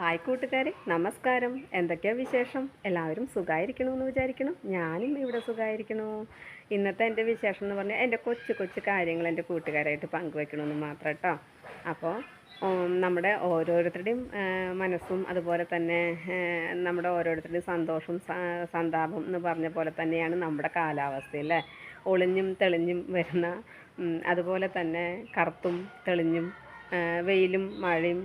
Hi കൂട്ടുകാരെ നമസ്കാരം. എന്തൊക്കെയാ വിശേഷം? എല്ലാവരും സുഖമായിരിക്കണമെന്ന് വിചാരിക്കണം ഞാനും ഇവിടെ സുഖമായിരിക്കണു ഇന്നത്തെ എന്റെ വിശേഷം എന്ന് പറഞ്ഞാൽ എന്റെ കൊച്ചു കൊച്ചു കാര്യങ്ങൾ എന്റെ കൂട്ടുകാരായിട്ട് പങ്കുവെക്കണമെന്ന് മാത്രം കേട്ടോ അപ്പോൾ നമ്മുടെ ഓരോരുത്തരുടെയും മനസ്സും അതുപോലെ തന്നെ നമ്മുടെ ഓരോരുത്തരുടെയും സന്തോഷവും സന്താപം എന്ന് പറഞ്ഞ പോലെ തന്നെയാണ് നമ്മുടെ കാലാവസ്ഥ അല്ലേ? ഒളിഞ്ഞും തെളിഞ്ഞും വരുന്ന അതുപോലെ തന്നെ കറുത്തും തെളിഞ്ഞും വെയിലും മഴയും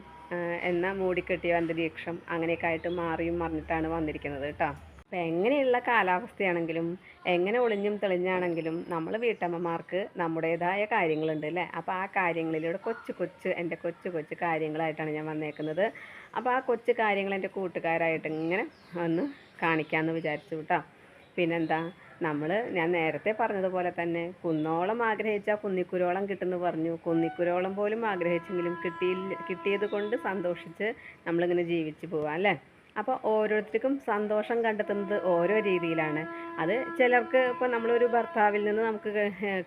എന്ന മൂടിക്കെട്ടിയ അന്തരീക്ഷം അങ്ങനെയൊക്കെ ആയിട്ട് മാറിയും മറിഞ്ഞിട്ടാണ് വന്നിരിക്കുന്നത് കേട്ടോ. അപ്പം എങ്ങനെയുള്ള കാലാവസ്ഥയാണെങ്കിലും എങ്ങനെ ഒളിഞ്ഞും തെളിഞ്ഞാണെങ്കിലും നമ്മൾ വീട്ടമ്മമാർക്ക് നമ്മുടേതായ കാര്യങ്ങളുണ്ട് അല്ലേ? അപ്പോൾ ആ കാര്യങ്ങളിലൂടെ കൊച്ചു കൊച്ചു എന്റെ കൊച്ചു കൊച്ചു കാര്യങ്ങളായിട്ടാണ് ഞാൻ വന്നേക്കുന്നത്. അപ്പോൾ ആ കൊച്ചു കാര്യങ്ങൾ എന്റെ കൂട്ടുകാരായിട്ട് ഇങ്ങനെ ഒന്ന് കാണിക്കാമെന്ന് വിചാരിച്ചു കേട്ടോ. പിന്നെന്താ? നമ്മൾ ഞാൻ നേരത്തെ പറഞ്ഞതുപോലെ തന്നെ കുന്നോളം ആഗ്രഹിച്ചാൽ കുന്നിക്കുരോളം കിട്ടുമെന്ന് പറഞ്ഞു. കുന്നിക്കുരോളം പോലും ആഗ്രഹിച്ചെങ്കിലും കിട്ടിയില്ല കിട്ടിയത് കൊണ്ട് സന്തോഷിച്ച് നമ്മളിങ്ങനെ ജീവിച്ചു പോവാം അല്ലേ? അപ്പോൾ ഓരോരുത്തർക്കും സന്തോഷം കണ്ടെത്തുന്നത് ഓരോ രീതിയിലാണ്. അത് ചിലർക്ക് ഇപ്പോൾ നമ്മളൊരു ഭർത്താവിൽ നിന്ന് നമുക്ക്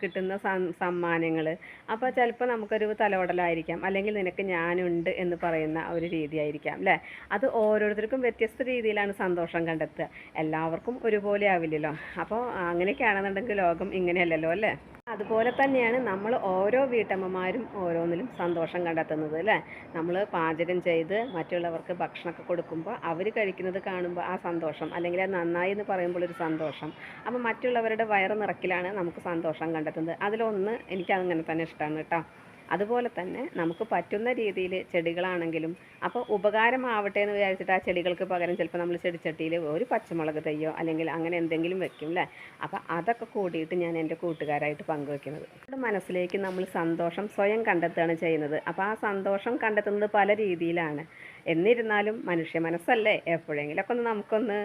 കിട്ടുന്ന സമ്മാനങ്ങൾ അപ്പോൾ ചിലപ്പോൾ നമുക്കൊരു തലോടലായിരിക്കാം അല്ലെങ്കിൽ നിനക്ക് ഞാനുണ്ട് എന്ന് പറയുന്ന ഒരു രീതിയായിരിക്കാം അല്ലേ അത് ഓരോരുത്തർക്കും വ്യത്യസ്ത രീതിയിലാണ് സന്തോഷം കണ്ടെത്തുക. എല്ലാവർക്കും ഒരുപോലെ ആവില്ലല്ലോ. അപ്പോൾ അങ്ങനെയൊക്കെയാണെന്നുണ്ടെങ്കിൽ ലോകം ഇങ്ങനെയല്ലല്ലോ അല്ലേ അതുപോലെ തന്നെയാണ് നമ്മൾ ഓരോ വീട്ടമ്മമാരും ഓരോന്നിലും സന്തോഷം കണ്ടെത്തുന്നത് അല്ലേ നമ്മൾ പാചകം ചെയ്ത് മറ്റുള്ളവർക്ക് ഭക്ഷണമൊക്കെ കൊടുക്കുമ്പോൾ അവർ കഴിക്കുന്നത് കാണുമ്പോൾ ആ സന്തോഷം അല്ലെങ്കിൽ അത് നന്നായി എന്ന് പറയുമ്പോൾ ഒരു സന്തോഷം. അപ്പോൾ മറ്റുള്ളവരുടെ വയറ് നിറക്കിലാണ് നമുക്ക് സന്തോഷം കണ്ടെത്തുന്നത്. അതിലൊന്ന് എനിക്ക് അങ്ങനെ തന്നെ ഇഷ്ടമാണ് കേട്ടോ. അതുപോലെ തന്നെ നമുക്ക് പറ്റുന്ന രീതിയിൽ ചെടികളാണെങ്കിലും അപ്പോൾ ഉപകാരമാവട്ടെ എന്ന് വിചാരിച്ചിട്ട് ആ ചെടികൾക്ക് പകരം ചിലപ്പോൾ നമ്മൾ ചെടിച്ചട്ടിയിൽ ഒരു പച്ചമുളക് തയ്യോ അല്ലെങ്കിൽ അങ്ങനെ എന്തെങ്കിലും വെക്കും അല്ലേ അപ്പോൾ അതൊക്കെ കൂടിയിട്ട് ഞാൻ എന്റെ കൂട്ടുകാരായിട്ട് പങ്കുവെക്കുന്നത്. നമ്മുടെ മനസ്സിലേക്ക് നമ്മൾ സന്തോഷം സ്വയം കണ്ടെത്തുകയാണ് ചെയ്യുന്നത്. അപ്പോൾ ആ സന്തോഷം കണ്ടെത്തുന്നത് പല രീതിയിലാണ്. എന്നിരുന്നാലും മനുഷ്യ മനസ്സല്ലേ? എപ്പോഴെങ്കിലൊക്കെ ഒന്ന് നമുക്കൊന്ന്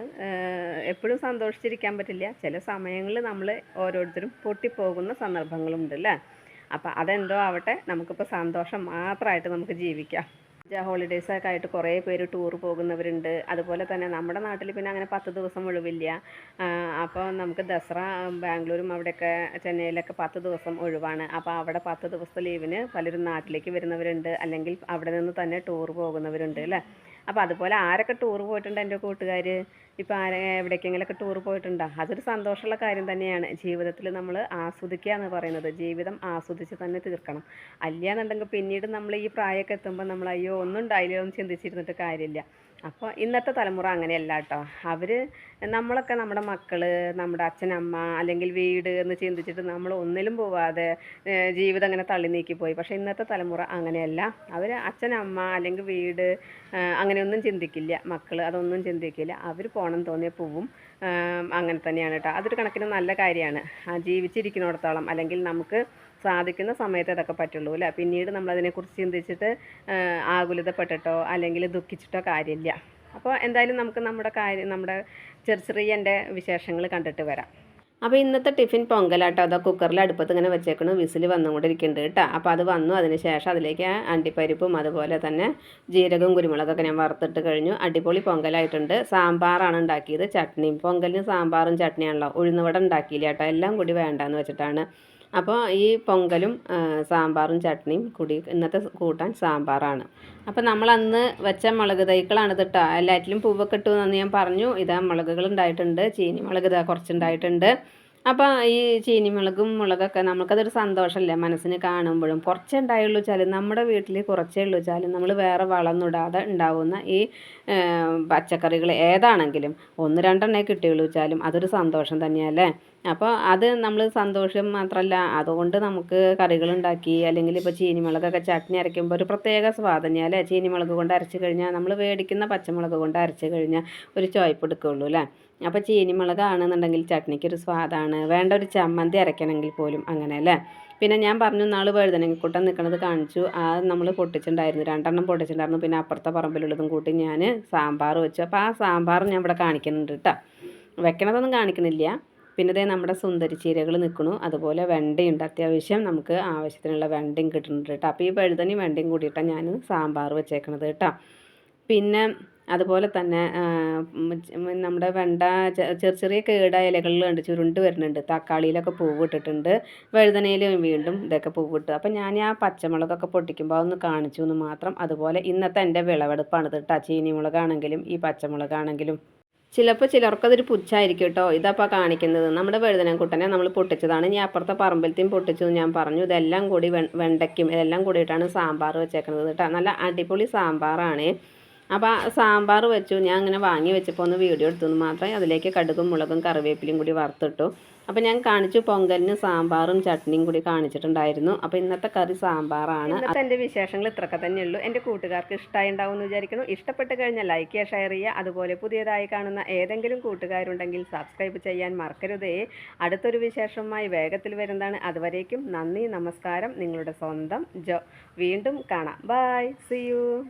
എപ്പോഴും സന്തോഷിച്ചിരിക്കാൻ പറ്റില്ല. ചില സമയങ്ങളിൽ നമ്മൾ ഓരോരുത്തരും പൊട്ടിപ്പോകുന്ന സന്ദർഭങ്ങളുണ്ട് അല്ലേ അപ്പം അതെന്തോ ആവട്ടെ നമുക്കിപ്പോൾ സന്തോഷം മാത്രമായിട്ട് നമുക്ക് ജീവിക്കാം. ഹോളിഡേയ്സ് ഒക്കെ ആയിട്ട് കുറേ പേര് ടൂർ പോകുന്നവരുണ്ട്. അതുപോലെ തന്നെ നമ്മുടെ നാട്ടിൽ പിന്നെ അങ്ങനെ പത്ത് ദിവസം ഒഴിവില്ല. അപ്പോൾ നമുക്ക് ദസറ ബാംഗ്ലൂരും അവിടെയൊക്കെ ചെന്നൈയിലൊക്കെ പത്ത് ദിവസം ഒഴിവാണ്. അപ്പോൾ അവിടെ പത്ത് ദിവസത്തെ ലീവിന് പലരും നാട്ടിലേക്ക് വരുന്നവരുണ്ട്. അല്ലെങ്കിൽ അവിടെ നിന്ന് തന്നെ ടൂർ പോകുന്നവരുണ്ട് അല്ലേ? അപ്പോൾ അതുപോലെ ആരൊക്കെ ടൂർ പോയിട്ടുണ്ട് എന്റെ കൂട്ടുകാർ ഇപ്പോൾ ആരെ എവിടേക്കെങ്കിലൊക്കെ ടൂർ പോയിട്ടുണ്ടോ? അതൊരു സന്തോഷമുള്ള കാര്യം തന്നെയാണ്. ജീവിതത്തിൽ നമ്മൾ ആസ്വദിക്കുക എന്ന് പറയുന്നത്. ജീവിതം ആസ്വദിച്ച് തന്നെ തീർക്കണം. അല്ലയെന്നുണ്ടെങ്കിൽ പിന്നീട് നമ്മൾ ഈ പ്രായമൊക്കെ എത്തുമ്പോൾ നമ്മൾ അയ്യോ ഒന്നും ഉണ്ടായില്ലോ എന്ന് ചിന്തിച്ചിരുന്നിട്ട് കാര്യമില്ല. അപ്പോൾ ഇന്നത്തെ തലമുറ അങ്ങനെയല്ല കേട്ടോ അവർ നമ്മളൊക്കെ നമ്മുടെ മക്കൾ നമ്മുടെ അച്ഛനമ്മ അല്ലെങ്കിൽ വീട് എന്ന് ചിന്തിച്ചിട്ട് നമ്മൾ ഒന്നിലും പോവാതെ ജീവിതം അങ്ങനെ തള്ളി നീക്കി പോയി. പക്ഷേ ഇന്നത്തെ തലമുറ അങ്ങനെയല്ല. അവർ അച്ഛനമ്മ അല്ലെങ്കിൽ വീട് അങ്ങനെ അങ്ങനെയൊന്നും ചിന്തിക്കില്ല. മക്കൾ അതൊന്നും ചിന്തിക്കില്ല. അവർ പോകണം തോന്നിയ പോവും അങ്ങനെ തന്നെയാണ് കേട്ടോ അതൊരു കണക്കിന് നല്ല കാര്യമാണ്. ജീവിച്ചിരിക്കുന്നിടത്തോളം അല്ലെങ്കിൽ നമുക്ക് സാധിക്കുന്ന സമയത്ത് അതൊക്കെ പറ്റുള്ളൂ അല്ലേ? പിന്നീട് നമ്മളതിനെക്കുറിച്ച് ചിന്തിച്ചിട്ട് ആകുലതപ്പെട്ടിട്ടോ അല്ലെങ്കിൽ ദുഃഖിച്ചിട്ടോ കാര്യമില്ല. അപ്പോൾ എന്തായാലും നമുക്ക് നമ്മുടെ കാര്യം നമ്മുടെ ചെറിയ ചെറിയ എന്റെ വിശേഷങ്ങൾ കണ്ടിട്ട് വരാം. അപ്പോൾ ഇന്നത്തെ ടിഫിൻ പൊങ്കലാട്ടോ അതോ കുക്കറിൽ അടുപ്പത്ത് ഇങ്ങനെ വെച്ചേക്കണു വിസിൽ വന്നുകൊണ്ടിരിക്കുന്നുണ്ട് കേട്ടോ. അപ്പോൾ അത് വന്നു. അതിന് ശേഷം അതിലേക്ക് അണ്ടിപ്പരിപ്പും അതുപോലെ തന്നെ ജീരകവും കുരുമുളകൊക്കെ ഞാൻ വറുത്തിട്ട് കഴിഞ്ഞു. അടിപൊളി പൊങ്കലായിട്ടുണ്ട്. സാമ്പാറാണ് ഉണ്ടാക്കിയത്. ചട്നിയും പൊങ്കലിന് സാമ്പാറും ചട്നിയാണല്ലോ. ഉഴുന്നുവട ഉണ്ടാക്കിയില്ല കേട്ടോ. എല്ലാം കൂടി വേണ്ടാന്ന് വെച്ചിട്ടാണ് അപ്പോൾ ഈ പൊങ്കലും സാമ്പാറും ചട്നിയും കൂടി ഇന്നത്തെ കൂട്ടാൻ സാമ്പാറാണ്. അപ്പോൾ നമ്മൾ അന്ന് വെച്ച മുളക് തൈക്കളാണ് കേട്ടോ എല്ലാറ്റിലും പൂവൊക്കെ ഇട്ടു എന്ന് ഞാൻ പറഞ്ഞു. ഇതാ മുളകുകൾ ഉണ്ടായിട്ടുണ്ട്. ചീനി മുളക് ഇതാ കുറച്ചുണ്ടായിട്ടുണ്ട് അപ്പോൾ ഈ ചീനി മുളകും മുളകൊക്കെ നമുക്കതൊരു സന്തോഷമല്ലേ? മനസ്സിന് കാണുമ്പോഴും കുറച്ചേ ഉണ്ടായുള്ളൂ വെച്ചാൽ നമ്മുടെ വീട്ടിൽ കുറച്ചേ ഉള്ളൂ വെച്ചാൽ നമ്മൾ വേറെ വളമൊന്നും ഇടാതെ ഉണ്ടാവുന്ന ഈ പച്ചക്കറികൾ ഏതാണെങ്കിലും ഒന്ന് രണ്ടെണ്ണേ കിട്ടിയുള്ളൂ വെച്ചാലും അതൊരു സന്തോഷം തന്നെയല്ലേ? അപ്പോൾ അത് നമ്മൾ സന്തോഷം മാത്രമല്ല അതുകൊണ്ട് നമുക്ക് കറികളുണ്ടാക്കി അല്ലെങ്കിൽ ഇപ്പോൾ ചീനിമുളകൊക്കെ ചട്നി അരയ്ക്കുമ്പോൾ ഒരു പ്രത്യേക സ്വാദ് തന്നെയാണ് അല്ലേ? ചീനിമുളക് കൊണ്ട് അരച്ച് കഴിഞ്ഞാൽ നമ്മൾ മേടിക്കുന്ന പച്ചമുളക് കൊണ്ട് അരച്ച് കഴിഞ്ഞാൽ ഒരു ചോയ്പ്പ് എടുക്കുകയുള്ളൂ അല്ലേ? അപ്പോൾ ചീനിമുളകാണെന്നുണ്ടെങ്കിൽ ചട്നിക്ക് ഒരു സ്വാദാണ്. വേണ്ട ഒരു ചമ്മന്തി അരയ്ക്കണമെങ്കിൽ പോലും അങ്ങനെ അല്ലേ? പിന്നെ ഞാൻ പറഞ്ഞു നാൾ വഴുതനങ്ങക്കൂട്ടം നിൽക്കുന്നത് കാണിച്ചു. ആ നമ്മൾ പൊട്ടിച്ചിട്ടുണ്ടായിരുന്നു. രണ്ടെണ്ണം പൊട്ടിച്ചിട്ടുണ്ടായിരുന്നു. പിന്നെ അപ്പുറത്തെ പറമ്പിലുള്ളതും കൂട്ടി ഞാൻ സാമ്പാർ വെച്ചു. അപ്പോൾ ആ സാമ്പാർ ഞാൻ ഇവിടെ കാണിക്കുന്നുണ്ട് കേട്ടോ വെക്കണതൊന്നും കാണിക്കണില്ല. പിന്നെ ഇതേ നമ്മുടെ സുന്ദരി ചീരകൾ നിൽക്കണു അതുപോലെ വെണ്ടയുണ്ട്. അത്യാവശ്യം നമുക്ക് ആവശ്യത്തിനുള്ള വെണ്ടയും കിട്ടുന്നുണ്ട് കേട്ടോ. അപ്പോൾ ഈ വഴുതനയും വെണ്ടയും കൂടിയിട്ടാണ് ഞാൻ സാമ്പാർ വെച്ചേക്കണത് കേട്ടോ. പിന്നെ അതുപോലെ തന്നെ നമ്മുടെ വെണ്ട ചെറിയ ചെറിയ കേട ഇലകളിലുണ്ട് ചുരുണ്ട് വരുന്നുണ്ട്. തക്കാളിയിലൊക്കെ പൂവ് ഇട്ടിട്ടുണ്ട്. വഴുതനയിൽ വീണ്ടും ഇതൊക്കെ പൂവിട്ടു അപ്പം ഞാൻ ആ പച്ചമുളകൊക്കെ പൊട്ടിക്കുമ്പോൾ ഒന്ന് കാണിച്ചു എന്ന് മാത്രം. അതുപോലെ ഇന്നത്തെ എന്റെ വിളവെടുപ്പാണ് കേട്ടോ. ചീനിമുളകാണെങ്കിലും ഈ പച്ചമുളകാണെങ്കിലും. ചിലപ്പോൾ ചിലർക്കതൊരു പുച്ഛായിരിക്കും കേട്ടോ. ഇതപ്പോൾ കാണിക്കുന്നത്. നമ്മുടെ വഴുതനക്കുട്ടനെ നമ്മൾ പൊട്ടിച്ചതാണ്. ഇനി അപ്പുറത്തെ പറമ്പലത്തെയും പൊട്ടിച്ചു ഞാൻ പറഞ്ഞു. ഇതെല്ലാം കൂടി വെണ്ടയ്ക്കും ഇതെല്ലാം കൂടിയിട്ടാണ് സാമ്പാർ വെച്ചേക്കുന്നത് കേട്ടോ. നല്ല അടിപൊളി സാമ്പാറാണ്. അപ്പോൾ ആ സാമ്പാർ വെച്ചു. ഞാൻ അങ്ങനെ വാങ്ങി വെച്ചപ്പോൾ ഒന്ന് വീഡിയോ എടുത്തു മാത്രമേ അതിലേക്ക് കടുകും മുളകും കറിവേപ്പിലയും കൂടി വറുത്തിട്ടു. അപ്പോൾ ഞാൻ കാണിച്ചു പൊങ്കലിന് സാമ്പാറും ചട്നിയും കൂടി കാണിച്ചിട്ടുണ്ടായിരുന്നു. അപ്പോൾ ഇന്നത്തെ കറി സാമ്പാറാണ്. എന്റെ വിശേഷങ്ങൾ ഇത്രയൊക്കെ തന്നെയുള്ളൂ. എന്റെ കൂട്ടുകാർക്ക് ഇഷ്ടമായി ഉണ്ടാവും എന്ന് വിചാരിക്കുന്നു. ഇഷ്ടപ്പെട്ട് കഴിഞ്ഞാൽ ലൈക്ക് ചെയ്യുക ഷെയർ ചെയ്യുക. അതുപോലെ പുതിയതായി കാണുന്ന ഏതെങ്കിലും കൂട്ടുകാരുണ്ടെങ്കിൽ സബ്സ്ക്രൈബ് ചെയ്യാൻ മറക്കരുതേ. അടുത്തൊരു വിശേഷമായി വേഗത്തിൽ വരുന്നതാണ്. അതുവരേക്കും നന്ദി നമസ്കാരം. നിങ്ങളുടെ സ്വന്തം ജോ. വീണ്ടും കാണാം. By C U